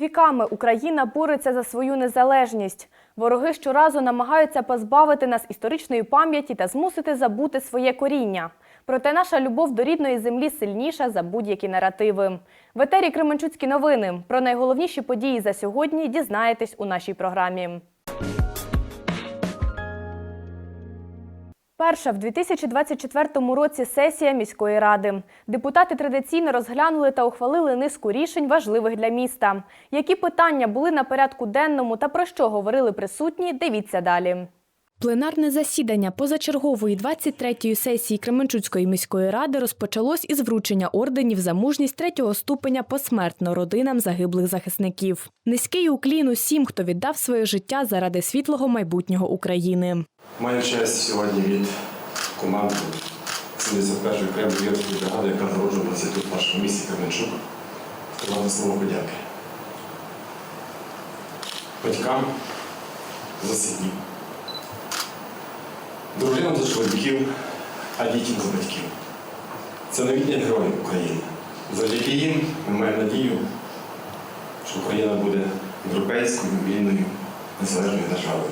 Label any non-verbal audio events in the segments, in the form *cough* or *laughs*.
Віками Україна бореться за свою незалежність. Вороги щоразу намагаються позбавити нас історичної пам'яті та змусити забути своє коріння. Проте наша любов до рідної землі сильніша за будь-які наративи. В етері Кременчуцькі новини. Про найголовніші події за сьогодні дізнаєтесь у нашій програмі. Перша в 2024 році сесія міської ради. Депутати традиційно розглянули та ухвалили низку рішень важливих для міста. Які питання були на порядку денному та про що говорили присутні, дивіться далі. Пленарне засідання позачергової 23-ї сесії Кременчуцької міської ради розпочалось із вручення орденів за мужність третього ступеня посмертно родинам загиблих захисників. Низький уклін усім, хто віддав своє життя заради світлого майбутнього України. Маю честь сьогодні від команди 71-ї окремої бригади, яка народжувалася тут в нашому місті Кременчук, сказати слово подяки. Батькам за синів, дружинам за чоловіків, а дітям за батьків. Це новітні герої України. Завдяки їм ми маємо надію, що Україна буде європейською, вільною, незалежною державою.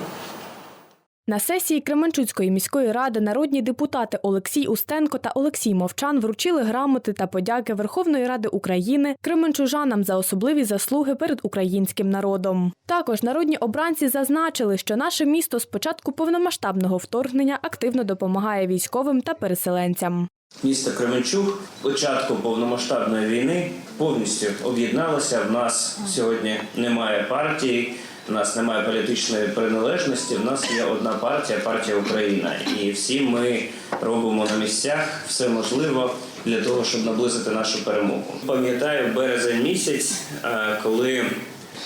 На сесії Кременчуцької міської ради народні депутати Олексій Устенко та Олексій Мовчан вручили грамоти та подяки Верховної Ради України кременчужанам за особливі заслуги перед українським народом. Також народні обранці зазначили, що наше місто з початку повномасштабного вторгнення активно допомагає військовим та переселенцям. Місто Кременчук початку повномасштабної війни повністю об'єдналося. В нас сьогодні немає партії, в нас немає політичної приналежності. В нас є одна партія партія Україна. І всі ми робимо на місцях все можливе для того, щоб наблизити нашу перемогу. Пам'ятаю березень місяць, е, коли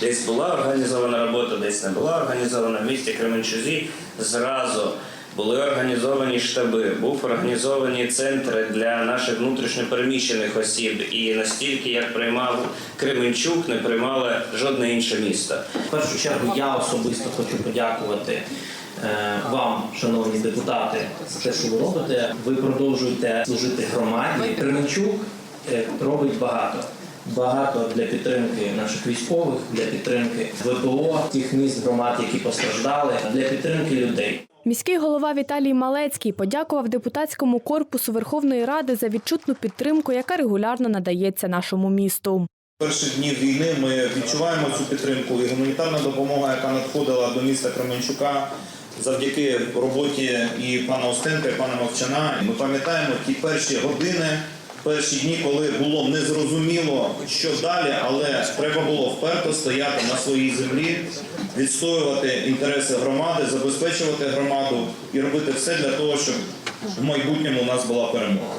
десь була організована робота, десь не була організована в місті Кременчузі. Зразу були організовані штаби, був організовані центри для наших внутрішньопереміщених осіб. І настільки, як приймав Кременчук, не приймало жодне інше місто. В першу чергу я особисто хочу подякувати е, вам, шановні депутати, за те, що ви робите. Ви продовжуєте служити громаді. Кременчук е, робить багато. Багато для підтримки наших військових, для підтримки ВПО, тих міст громад, які постраждали, для підтримки людей. Міський голова Віталій Малецький подякував депутатському корпусу Верховної Ради за відчутну підтримку, яка регулярно надається нашому місту. перших днів війни ми відчуваємо цю підтримку і гуманітарна допомога, яка надходила до міста Кременчука завдяки роботі і пана Остенка, і пана Мовчана. Ми пам'ятаємо ті перші години, перші дні, коли було незрозуміло, що далі, але треба було вперто стояти на своїй землі, відстоювати інтереси громади, забезпечувати громаду і робити все для того, щоб в майбутньому у нас була перемога.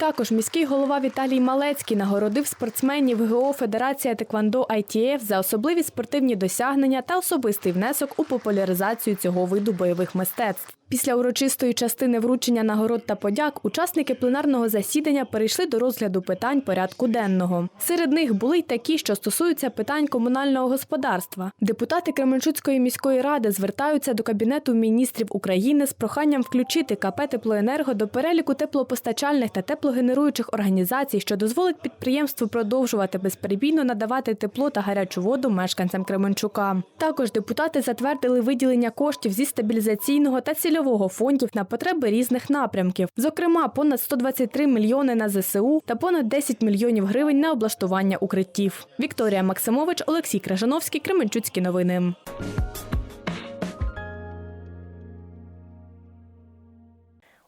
Також міський голова Віталій Малецький нагородив спортсменів ГО Федерація Теквандо ITF за особливі спортивні досягнення та особистий внесок у популяризацію цього виду бойових мистецтв. Після урочистої частини вручення нагород та подяк учасники пленарного засідання перейшли до розгляду питань порядку денного. Серед них були й такі, що стосуються питань комунального господарства. Депутати Кременчуцької міської ради звертаються до Кабінету міністрів України з проханням включити КП «Теплоенерго» до переліку теплопостачальних та теплогенеруючих організацій, що дозволить підприємству продовжувати безперебійно надавати тепло та гарячу воду мешканцям Кременчука. Також депутати затвердили виділення коштів зі стабілізаційного та цільового фондів на потреби різних напрямків, зокрема понад 123 мільйони на ЗСУ та понад 10 мільйонів гривень на облаштування укриттів. Вікторія Максимович, Олексій Кражановський, Кременчуцькі новини.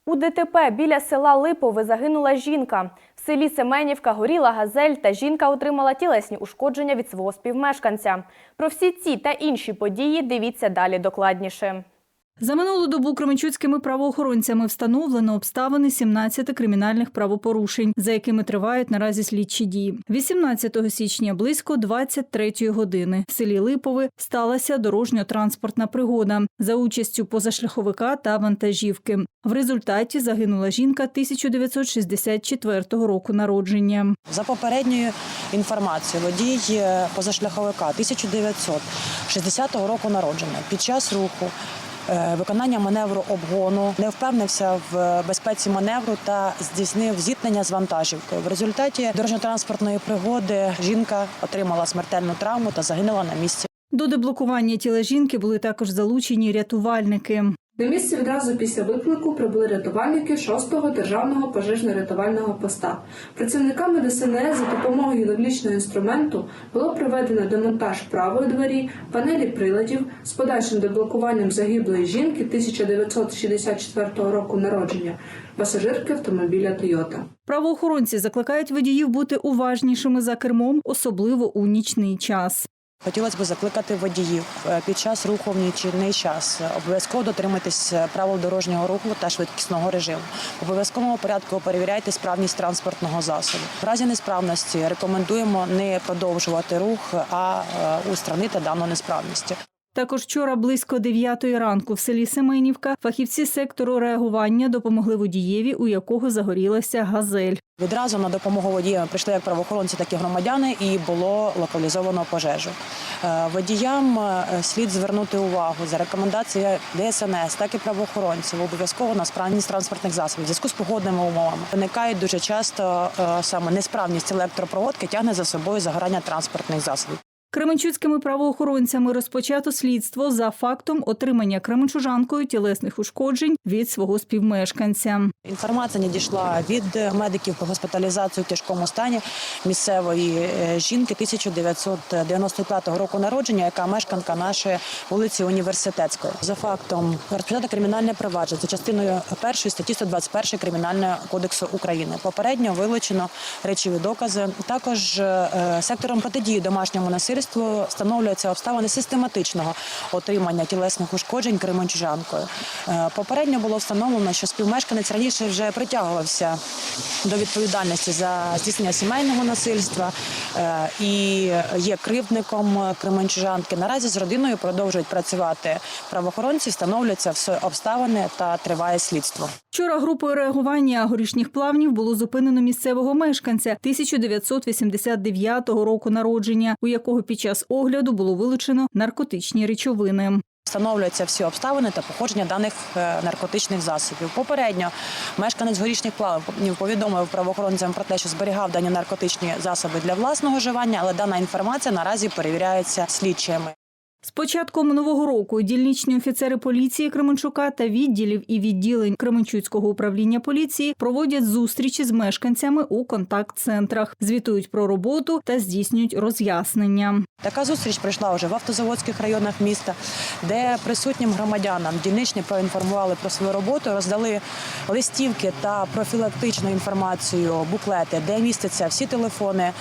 У ДТП біля села Липове загинула жінка. В селі Семенівка горіла газель, та жінка отримала тілесні ушкодження від свого співмешканця. Про всі ці та інші події дивіться далі докладніше. За минулу добу кременчуцькими правоохоронцями встановлено обставини 17 кримінальних правопорушень, за якими тривають наразі слідчі дії. 18 січня близько 23 години в селі Липове сталася дорожньо-транспортна пригода за участю позашляховика та вантажівки. В результаті загинула жінка 1964 року народження. За попередньою інформацією, водій е, позашляховика 1960 року народження під час руху виконання маневру обгону, не впевнився в безпеці маневру та здійснив зіткнення з вантажівкою. В результаті дорожньо-транспортної пригоди жінка отримала смертельну травму та загинула на місці. До деблокування тіла жінки були також залучені рятувальники. До місця відразу після виклику прибули рятувальники 6-го державного пожежно-рятувального поста. Працівниками ДСНС за допомогою гідравлічного інструменту було проведено демонтаж правої двері, панелі приладів з подальшим деблокуванням загиблої жінки 1964 року народження, пасажирки автомобіля Toyota. Правоохоронці закликають водіїв бути уважнішими за кермом, особливо у нічний час. Хотілося б закликати водіїв е, під час руху в нічний час е, обов'язково дотримуйтесь е, правил дорожнього руху та швидкісного режиму. В обов'язковому порядку перевіряйте справність транспортного засобу. В разі несправності рекомендуємо не продовжувати рух, а устранити дану несправність. Також вчора близько 9 ранку в селі Семенівка фахівці сектору реагування допомогли водієві, у якого загорілася газель. Відразу на допомогу водіям прийшли як правоохоронці, так і громадяни, і було локалізовано пожежу. Е, Водіям е, слід звернути увагу за рекомендацією ДСНС, так і правоохоронців обов'язково на справність транспортних засобів. В зв'язку з погодними умовами виникають дуже часто е, саме несправність електропроводки тягне за собою загорання транспортних засобів. Кременчуцькими правоохоронцями розпочато слідство за фактом отримання кременчужанкою тілесних ушкоджень від свого співмешканця. Інформація надійшла від медиків про госпіталізацію в тяжкому стані місцевої е, жінки 1995 року народження, яка мешканка нашої вулиці Університетської. За фактом розпочато кримінальне провадження за частиною першої статті 121 Кримінального кодексу України. Попередньо вилучено речові докази. Також е, сектором протидії домашньому насильству встановлюються обставини систематичного отримання тілесних ушкоджень кременчужанкою. Е, Попередньо було встановлено, що співмешканець раніше вже притягувався до відповідальності за здійснення сімейного насильства е, і є кривдником кременчужанки. Наразі з родиною продовжують працювати правоохоронці, встановлюються всі обставини та триває слідство. Вчора групою реагування горішніх плавнів було зупинено місцевого мешканця 1989 року народження, у якого під час огляду було вилучено наркотичні речовини. Встановлюються всі обставини та походження даних е, наркотичних засобів. Попередньо мешканець горішніх плавнів повідомив правоохоронцям про те, що зберігав дані наркотичні засоби для власного вживання, але дана інформація наразі перевіряється слідчими. З початком нового року дільничні офіцери поліції Кременчука та відділів і відділень Кременчуцького управління поліції проводять зустрічі з мешканцями у контакт-центрах, звітують про роботу та здійснюють роз'яснення. Така зустріч пройшла вже в автозаводських районах міста, де присутнім громадянам дільничні проінформували про свою роботу, роздали листівки та профілактичну інформацію, буклети, де містяться всі телефони.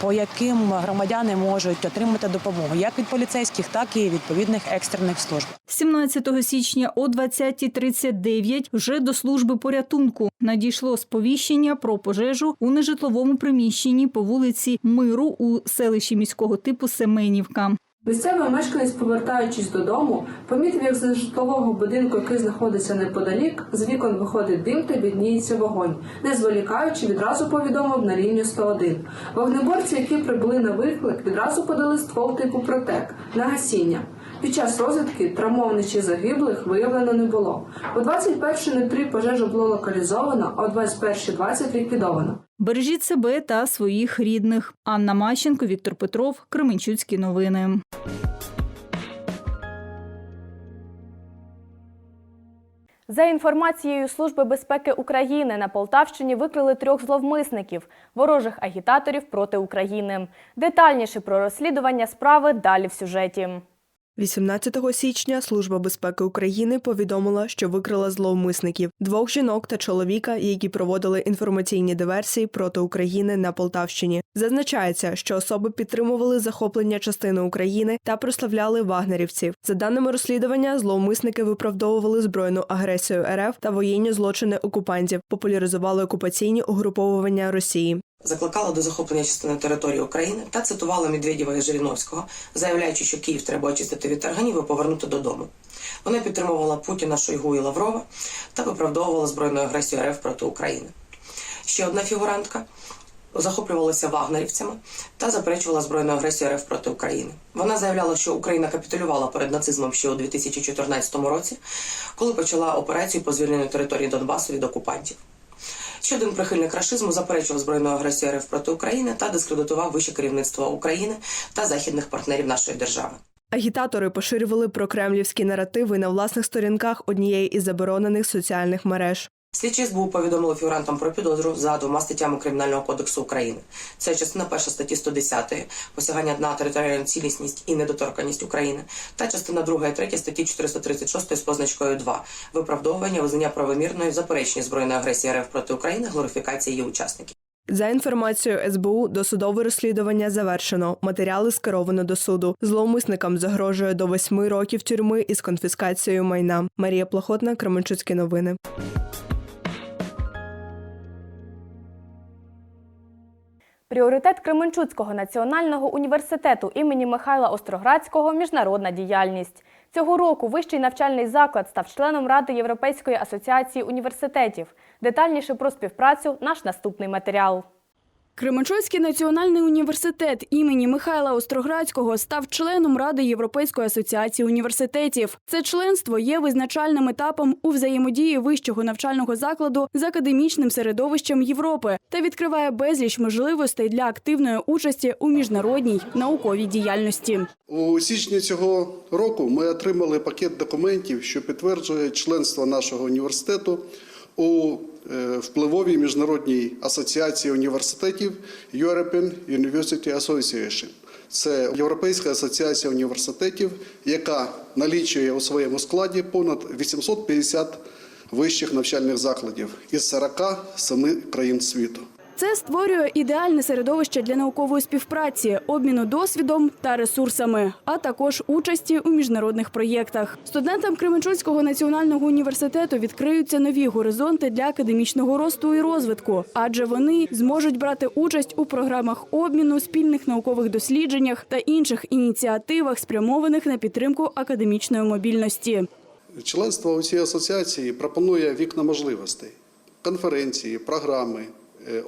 По яким громадяни можуть отримати допомогу як від поліцейських, так і відповідних екстрених служб. 17 січня о 20.39 вже до служби порятунку надійшло сповіщення про пожежу у нежитловому приміщенні по вулиці Миру у селищі міського типу Семенівка. Місцевий мешканець, повертаючись додому, помітив, як з житлового будинку, який знаходиться неподалік, з вікон виходить дим та відніється вогонь. Не зволікаючи, відразу повідомив на лінію 101. Вогнеборці, які прибули на виклик, відразу подали ствол типу протек на гасіння. Під час розвідки травмованих чи загиблих виявлено не було. У 21.03 пожежа було локалізовано, а о 21.20 ліквідовано. Бережіть себе та своїх рідних. Анна Мащенко, Віктор Петров, Кременчуцькі новини. За інформацією Служби безпеки України на Полтавщині викрили трьох зловмисників ворожих агітаторів проти України. Детальніше про розслідування справи далі в сюжеті. 18 січня Служба безпеки України повідомила, що викрила зловмисників двох жінок та чоловіка, які проводили інформаційні диверсії проти України на Полтавщині. Зазначається, що особи підтримували захоплення частини України та прославляли вагнерівців. За даними розслідування, зловмисники виправдовували збройну агресію РФ та воєнні злочини окупантів, популяризували окупаційні угруповування Росії. Закликала до захоплення частини території України та цитувала Медведєва і Жириновського, заявляючи, що Київ треба очистити від тарганів і повернути додому. Вона підтримувала Путіна, Шойгу і Лаврова та виправдовувала збройну агресію РФ проти України. Ще одна фігурантка захоплювалася вагнерівцями та заперечувала збройну агресію РФ проти України. Вона заявляла, що Україна капітулювала перед нацизмом ще у 2014 році, коли почала операцію по звільненню території Донбасу від окупантів. Ще один прихильник рашизму заперечував збройну агресію РФ проти України та дискредитував вище керівництво України та західних партнерів нашої держави. Агітатори поширювали прокремлівські наративи на власних сторінках однієї із заборонених соціальних мереж. Слідчі СБУ повідомили фігурантам про підозру за двома статтями Кримінального кодексу України. Це частина перша статті 110 посягання на територіальну цілісність і недоторканність України, та частина друга і третя статті 436 з позначкою 2 виправдовування визнання правомірної заперечення збройної агресії РФ проти України, глорифікації її учасників. За інформацією СБУ, досудове розслідування завершено. Матеріали скеровано до суду. Зловмисникам загрожує до восьми років тюрми із конфіскацією майна. Марія Плохотна, Кременчуцькі новини. Пріоритет Кременчуцького національного університету імені Михайла Остроградського міжнародна діяльність. Цього року вищий навчальний заклад став членом Ради Європейської асоціації університетів. Детальніше про співпрацю наш наступний матеріал. Кременчуцький національний університет імені Михайла Остроградського став членом Ради Європейської асоціації університетів. Це членство є визначальним етапом у взаємодії вищого навчального закладу з академічним середовищем Європи та відкриває безліч можливостей для активної участі у міжнародній науковій діяльності. У січні цього року ми отримали пакет документів, що підтверджує членство нашого університету у впливовій міжнародній асоціації університетів European University Association. Це Європейська асоціація університетів, яка налічує у своєму складі понад 850 вищих навчальних закладів із 47 країн світу. Це створює ідеальне середовище для наукової співпраці, обміну досвідом та ресурсами, а також участі у міжнародних проєктах. Студентам Кременчуцького національного університету відкриються нові горизонти для академічного росту і розвитку, адже вони зможуть брати участь у програмах обміну, спільних наукових дослідженнях та інших ініціативах, спрямованих на підтримку академічної мобільності. Членство у цій асоціації пропонує вікна можливостей, конференції, програми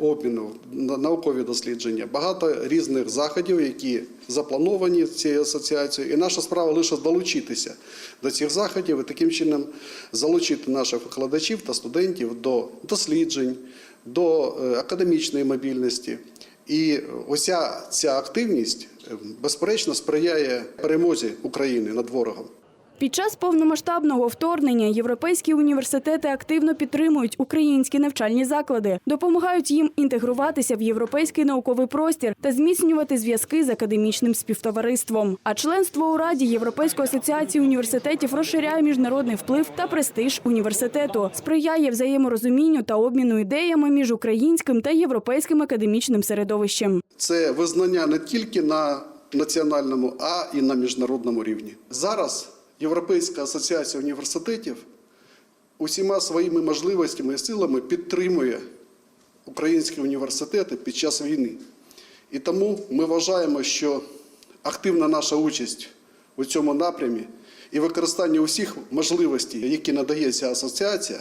обміну, наукові дослідження, багато різних заходів, які заплановані цією асоціацією. І наша справа лише долучитися до цих заходів і таким чином залучити наших викладачів та студентів до досліджень, до е, академічної мобільності. І оця ця активність е, безперечно сприяє перемозі України над ворогом. Під час повномасштабного вторгнення європейські університети активно підтримують українські навчальні заклади, допомагають їм інтегруватися в європейський науковий простір та зміцнювати зв'язки з академічним співтовариством. А членство у Раді Європейської асоціації університетів розширяє міжнародний вплив та престиж університету, сприяє взаєморозумінню та обміну ідеями між українським та європейським академічним середовищем. Це визнання не тільки на національному, а і на міжнародному рівні. Зараз Європейська асоціація університетів усіма своїми можливостями і силами підтримує українські університети під час війни. І тому ми вважаємо, що активна наша участь у цьому напрямі і використання усіх можливостей, які надає ця асоціація,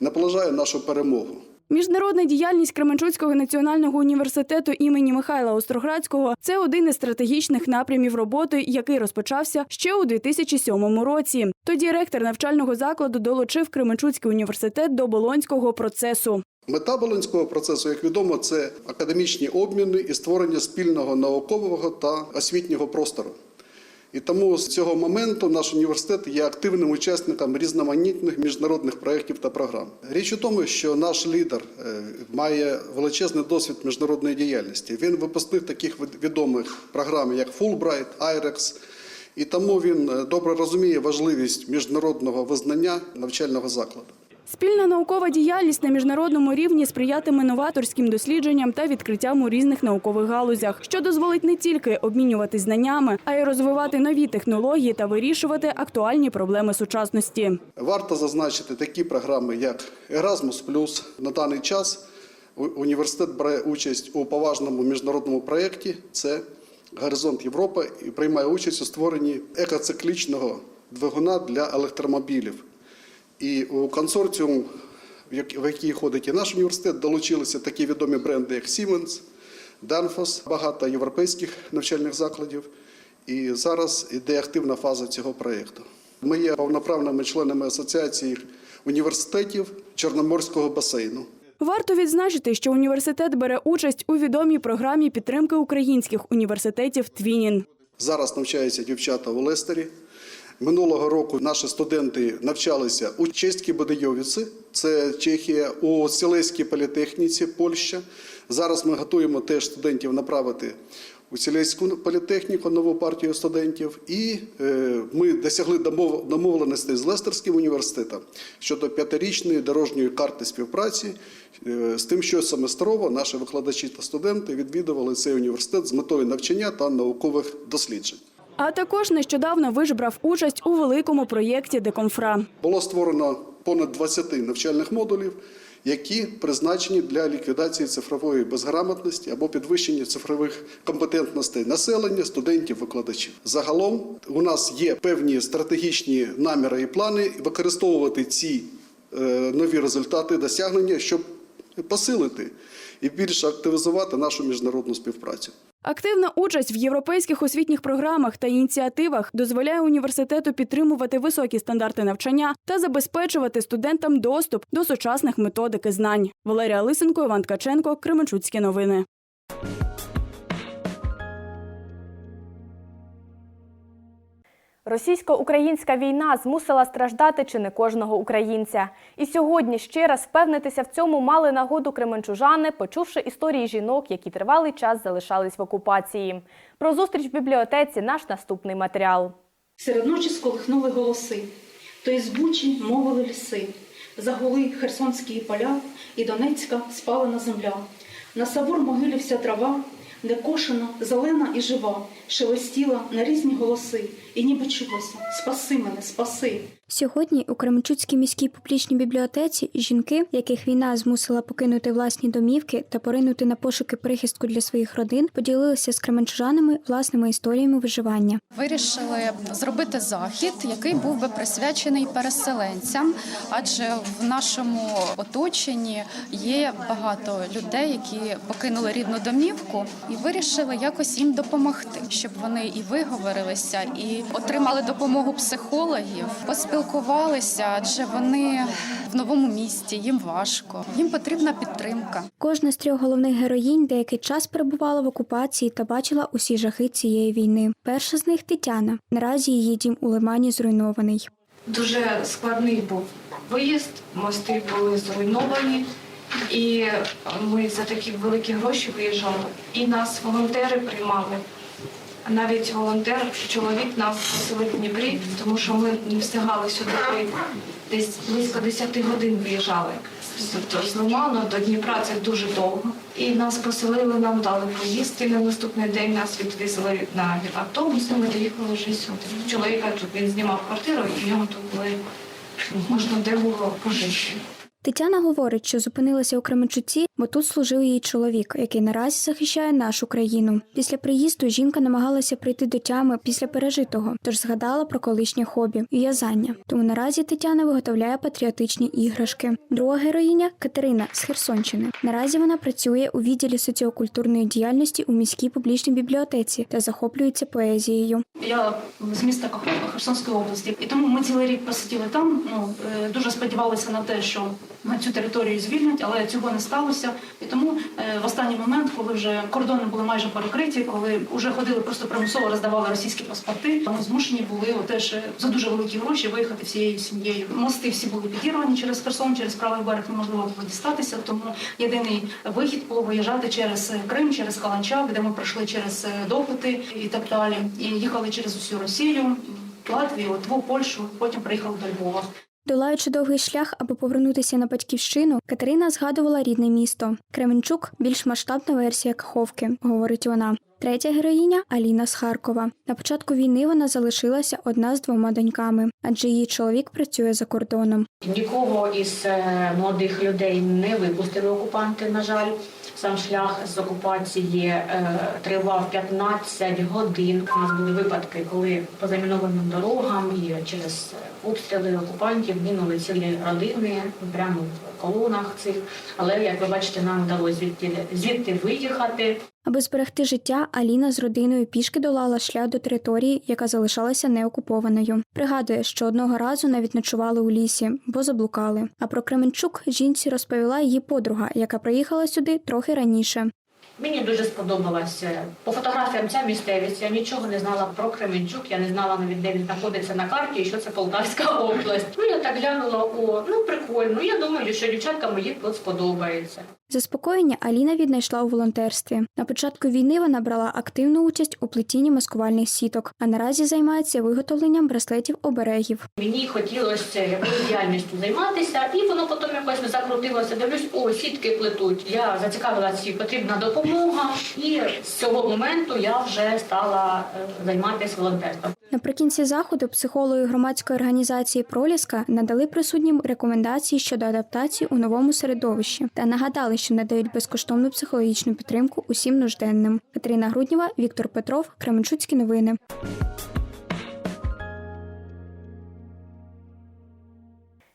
наближає нашу перемогу. Міжнародна діяльність Кременчуцького національного університету імені Михайла Остроградського це один із стратегічних напрямів роботи, який розпочався ще у 2007 році. Тоді ректор навчального закладу долучив Кременчуцький університет до болонського процесу. Мета Болонського процесу, як відомо, це академічні обміни і створення спільного наукового та освітнього простору. І тому з цього моменту наш університет є активним учасником різноманітних міжнародних проєктів та програм. Річ у тому, що наш лідер е, має величезний досвід міжнародної діяльності. Він випускник таких відомих програм, як Fulbright, IREX, і тому він е, добре розуміє важливість міжнародного визнання навчального закладу. Спільна наукова діяльність на міжнародному рівні сприятиме новаторським дослідженням та відкриттям у різних наукових галузях, що дозволить не тільки обмінюватись знаннями, а й розвивати нові технології та вирішувати актуальні проблеми сучасності. Варто зазначити такі програми, як Erasmus+. На даний час університет бере участь у поважному міжнародному проєкті. Це Горизонт Європи і приймає участь у створенні екоциклічного двигуна для електромобілів. І у консорціум, в як- в який ходить і наш університет, долучилися такі відомі бренди, як Siemens, Данфос, багато європейських навчальних закладів. І зараз йде активна фаза цього проєкту. Ми є повноправними членами асоціації університетів Чорноморського басейну. Варто відзначити, що університет бере участь у відомій програмі підтримки українських університетів Твінін. Зараз навчаються дівчата у Лестері. Минулого року наші студенти навчалися у Чеській Бодайовіці, це Чехія, у Сілеській політехніці, Польща. Зараз ми готуємо теж студентів направити у Сілеську політехніку, нову партію студентів. І е, ми досягли домов- домовленостей з Лестерським університетом щодо п'ятирічної дорожньої карти співпраці е, з тим, що семестрово наші викладачі та студенти відвідували цей університет з метою навчання та наукових досліджень. А також нещодавно виш брав участь у великому проєкті Декомфра. Було створено понад 20 навчальних модулів, які призначені для ліквідації цифрової безграмотності або підвищення цифрових компетентностей населення, студентів, викладачів. Загалом у нас є певні стратегічні наміри і плани використовувати ці е, нові результати досягнення, щоб посилити і більше активізувати нашу міжнародну співпрацю. Активна участь в європейських освітніх програмах та ініціативах дозволяє університету підтримувати високі стандарти навчання та забезпечувати студентам доступ до сучасних методик і знань. Валерія Лисенко, Іван Ткаченко, Кременчуцькі новини. Російсько-українська війна змусила страждати чи не кожного українця. І сьогодні ще раз впевнитися в цьому мали нагоду кременчужани, почувши історії жінок, які тривалий час залишались в окупації. Про зустріч в бібліотеці наш наступний матеріал. Серед ночі сколихнули голоси, то із бучі мовили ліси, загули херсонські поля, і Донецька спалена земля. На савур могилі вся трава, де кошена, зелена і жива, шелестіла на різні голоси, і ніби чулося Спаси мене, спаси. Сьогодні у Кременчуцькій міській публічній бібліотеці жінки, яких війна змусила покинути власні домівки та поринути на пошуки прихистку для своїх родин, поділилися з кременчужанами власними історіями виживання. Вирішили зробити захід, який був би присвячений переселенцям, адже в нашому оточенні є багато людей, які покинули рідну домівку, і вирішили якось їм допомогти, щоб вони і виговорилися, і отримали допомогу психологів, поспілкувалися, адже вони в новому місті, їм важко, їм потрібна підтримка. Кожна з трьох головних героїнь деякий час перебувала в окупації та бачила усі жахи цієї війни. Перша з них Тетяна. Наразі її дім у Лимані зруйнований. Дуже складний був виїзд, мости були зруйновані, і ми за такі великі гроші виїжджали. І нас волонтери приймали. Навіть волонтер, чоловік нас поселив в Дніпрі, тому що ми не встигали сюди прийти. Десь близько 10 годин виїжджали. Тобто з Лиману до Дніпра це дуже довго. І нас поселили, нам дали поїсти. На наступний день нас відвезли на автобус, і ми доїхали вже сюди. Чоловіка тут він знімав квартиру, і в нього тут були можна де було пожити. Тетяна говорить, що зупинилася у Кременчуці, бо тут служив її чоловік, який наразі захищає нашу країну. Після приїзду жінка намагалася прийти до тями після пережитого, тож згадала про колишнє хобі в'язання. Тому наразі Тетяна виготовляє патріотичні іграшки. Друга героїня Катерина з Херсонщини. Наразі вона працює у відділі соціокультурної діяльності у міській публічній бібліотеці та захоплюється поезією. Я з міста Каховка Херсонської області, і тому ми цілий рік посиділи там. Ну е, дуже сподівалися на те, що цю територію звільнять, але цього не сталося. І тому е, в останній момент, коли вже кордони були майже перекриті, коли вже ходили просто примусово роздавали російські паспорти, ми змушені були теж за дуже великі гроші виїхати всією сім'єю. Мости всі були підірвані через Херсон, через правий берег неможливо було дістатися. Тому єдиний вихід було виїжджати через Крим, через Каланчак, де ми пройшли через е, допити і так далі. І їхали через усю Росію, Латвію, Литву, Польщу. Потім приїхали до Львова. Долаючи довгий шлях, аби повернутися на батьківщину, Катерина згадувала рідне місто. Кременчук більш масштабна версія Каховки, говорить вона. Третя героїня Аліна з Харкова. На початку війни вона залишилася одна з двома доньками, адже її чоловік працює за кордоном. Нікого із е, молодих людей не випустили окупанти. На жаль, сам шлях з окупації е, тривав 15 годин. У нас були випадки, коли по замінованим дорогам і через обстріли окупантів гинули цілі родини прямо в колонах цих. Але як ви бачите, нам вдалося звідти, звідти виїхати. Аби зберегти життя, Аліна з родиною пішки долала шлях до території, яка залишалася неокупованою. Пригадує, що одного разу навіть ночували у лісі, бо заблукали. А про Кременчук жінці розповіла її подруга, яка приїхала сюди трохи раніше. Мені дуже сподобалася по фотографіям ця місцевість. Я нічого не знала про Кременчук, я не знала навіть де він знаходиться на карті і що це Полтавська *laughs* область. Ну я так глянула, о, ну прикольно. Я думаю, що дівчаткам мої тут сподобається. Заспокоєння Аліна віднайшла у волонтерстві. На початку війни вона брала активну участь у плетінні маскувальних сіток, а наразі займається виготовленням браслетів оберегів. Мені хотілося якоюсь діяльністю займатися, і воно потім якось закрутилося. Дивлюсь, о, сітки плетуть. Я зацікавилася, потрібна допомога, і з цього моменту я вже стала е, займатися волонтерством. Наприкінці заходу психологи громадської організації Проліска надали присутнім рекомендації щодо адаптації у новому середовищі та нагадали, що надають безкоштовну психологічну підтримку усім нужденним. Катерина Грудніва, Віктор Петров, Кременчуцькі новини. –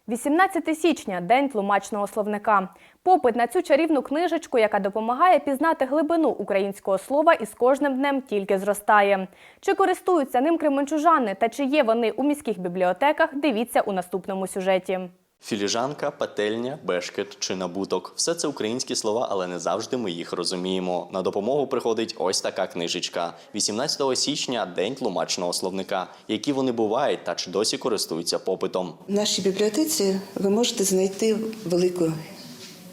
18 січня день тлумачного словника. Попит на цю чарівну книжечку, яка допомагає пізнати глибину українського слова, із кожним днем тільки зростає. Чи користуються ним кременчужани та чи є вони у міських бібліотеках? Дивіться у наступному сюжеті. Філіжанка, пательня, бешкет чи набуток все це українські слова, але не завжди ми їх розуміємо. На допомогу приходить ось така книжечка. 18 січня день тлумачного словника. Які вони бувають та чи досі користуються попитом. В нашій бібліотеці ви можете знайти велику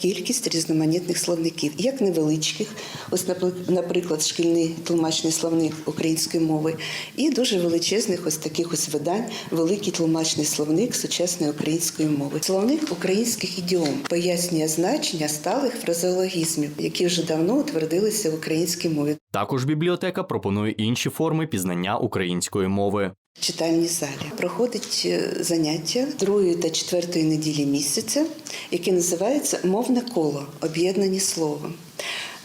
кількість різноманітних словників, як невеличких, ось наприклад, шкільний тлумачний словник української мови, і дуже величезних ось таких ось видань, великий тлумачний словник сучасної української мови. Словник українських ідіом пояснює значення сталих фразеологізмів, які вже давно утвердилися в українській мові. Також бібліотека пропонує інші форми пізнання української мови. Читальній залі проходить е, заняття другої та четвертої неділі місяця, яке називається Мовне коло об'єднані словом.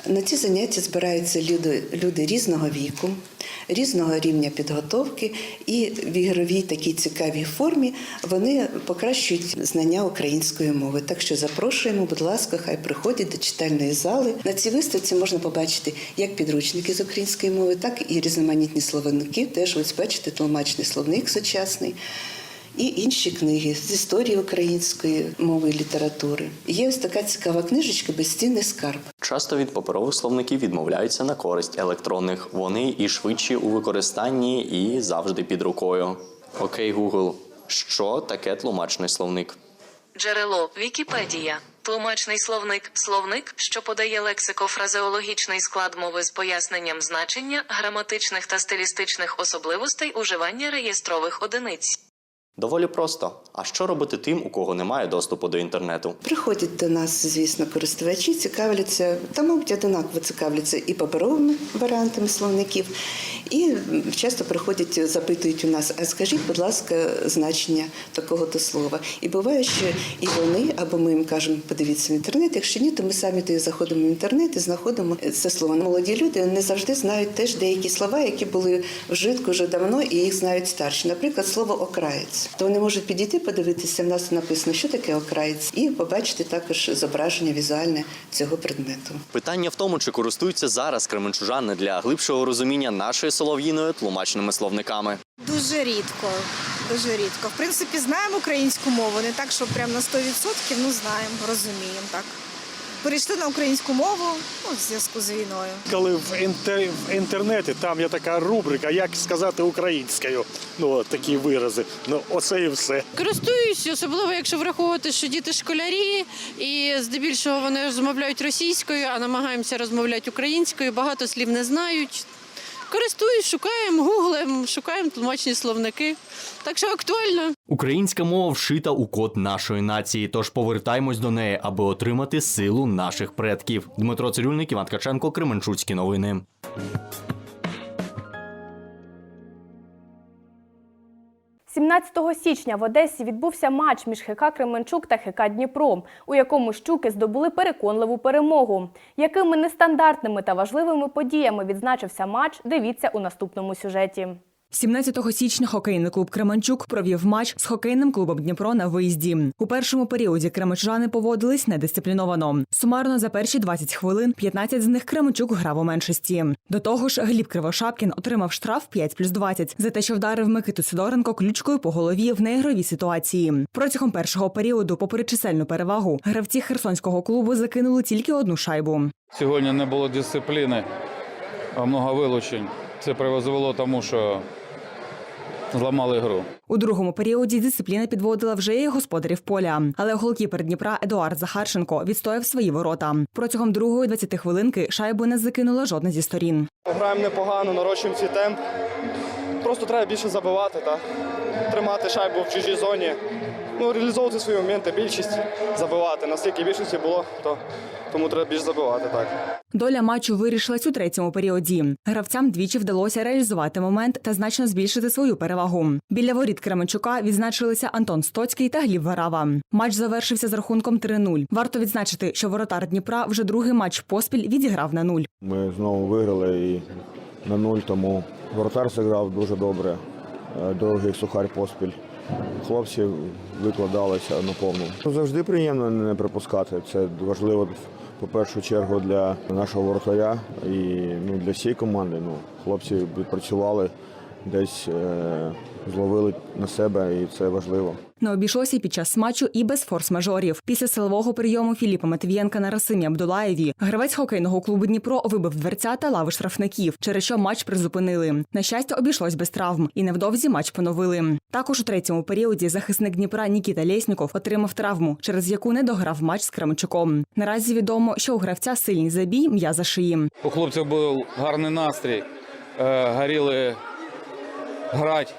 На ці заняття збираються люди, люди різного віку, різного рівня підготовки, і в ігровій такій цікавій формі вони покращують знання української мови. Так що запрошуємо, будь ласка, хай приходять до читальної зали. На цій виставці можна побачити як підручники з української мови, так і різноманітні словники. Теж ось бачите, тлумачний словник сучасний. І інші книги з історії української мови і літератури. Є ось така цікава книжечка Безцінний скарб. Часто від паперових словників відмовляються на користь електронних. Вони і швидші у використанні, і завжди під рукою. Окей, Google, що таке тлумачний словник? Джерело Вікіпедія. Тлумачний словник словник, що подає лексико-фразеологічний склад мови з поясненням значення, граматичних та стилістичних особливостей уживання реєстрових одиниць. Доволі просто. А що робити тим, у кого немає доступу до інтернету? Приходять до нас, звісно, користувачі, цікавляться, та, мабуть, одинаково цікавляться і паперовими варіантами словників, і часто приходять, запитують у нас, а скажіть, будь ласка, значення такого-то слова. І буває, що і вони, або ми їм кажемо, подивіться в інтернет, якщо ні, то ми самі тоді заходимо в інтернет і знаходимо це слово. Молоді люди не завжди знають теж деякі слова, які були вжитку вже давно, і їх знають старші. Наприклад, слово окраєць. То вони можуть підійти, подивитися, в нас написано, що таке окраєць, і побачити також зображення візуальне цього предмету. Питання в тому, чи користуються зараз кременчужани для глибшого розуміння нашої солов'їної тлумачними словниками. Дуже рідко, дуже рідко. В принципі, знаємо українську мову, не так, що прямо на 100%, ну знаємо, розуміємо так. Перейшли на українську мову ну, в зв'язку з війною. Коли в, інтер... в інтернеті там є така рубрика, як сказати українською. Ну, от такі вирази. Ну, оце і все. Користуюсь, особливо якщо враховувати, що діти школярі, і здебільшого вони розмовляють російською, а намагаємося розмовляти українською. Багато слів не знають. Користуюсь, шукаємо, гуглем, шукаємо тлумачні словники. Так що актуально. Українська мова вшита у код нашої нації, тож повертаємось до неї, аби отримати силу наших предків. Дмитро Цирюльник, Іван Ткаченко, Кременчуцькі новини. – 17 січня в Одесі відбувся матч між ХК Кременчук та ХК Дніпро, у якому щуки здобули переконливу перемогу. Якими нестандартними та важливими подіями відзначився матч, дивіться у наступному сюжеті. 17 січня хокейний клуб Кременчук провів матч з хокейним клубом Дніпро на виїзді. У першому періоді кременчужани поводились недисципліновано. Сумарно за перші 20 хвилин 15 з них Кременчук грав у меншості. До того ж, Гліб Кривошапкін отримав штраф 5 плюс 20 за те, що вдарив Микиту Сидоренко ключкою по голові в неігровій ситуації. Протягом першого періоду, попри чисельну перевагу, гравці херсонського клубу закинули тільки одну шайбу. Сьогодні не було дисципліни, а много вилучень. Це призвело тому, що зламали гру. У другому періоді дисципліна підводила вже і господарів поля. Але голкіпер Дніпра Едуард Захарченко відстояв свої ворота. Протягом другої 20 хвилинки шайбу не закинула жодна зі сторін. Граємо непогано, нарощуємо свій темп. Просто треба більше забивати та тримати шайбу в чужій зоні. Ну, реалізовувати свої моменти, більшість забивати. Наскільки більшості було, то тому треба більше забивати так. Доля матчу вирішилась у третьому періоді. Гравцям двічі вдалося реалізувати момент та значно збільшити свою перевагу. Біля воріт Кременчука відзначилися Антон Стоцький та Гліб Варава. Матч завершився з рахунком 3-0. Варто відзначити, що воротар Дніпра вже другий матч поспіль відіграв на нуль. Ми знову виграли і на нуль, тому воротар зіграв дуже добре. Е, Довгий сухар поспіль. Хлопці викладалися на повну. Ну, Завжди приємно не пропускати. Це важливо по першу чергу для нашого воротаря і ну, для всієї команди. Ну, хлопці відпрацювали, десь е, зловили на себе, і це важливо. Не обійшлося під час матчу і без форс-мажорів. Після силового прийому Філіпа Матвієнка на Расимі Абдулаєві гравець хокейного клубу Дніпро вибив дверця та лави штрафників, через що матч призупинили. На щастя, обійшлось без травм, і невдовзі матч поновили. Також у третьому періоді захисник Дніпра Нікіта Лєсніков отримав травму, через яку не дограв матч з Кременчуком. Наразі відомо, що у гравця сильний забій м'яза шиї. У хлопців був гарний настрій, е, горіли грати.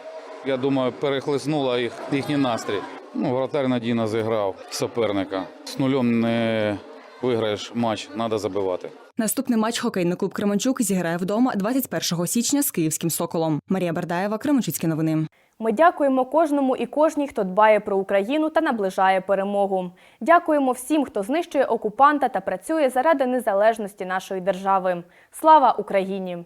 Я думаю, перехлиснула їх їхній настрій. Ну, вратар надійно зіграв суперника. З нульом не виграєш матч, треба забивати. Наступний матч хокейний клуб Кременчук зіграє вдома 21 січня з київським соколом. Марія Бердаєва, Кременчуцькі новини. Ми дякуємо кожному і кожній, хто дбає про Україну та наближає перемогу. Дякуємо всім, хто знищує окупанта та працює заради незалежності нашої держави. Слава Україні!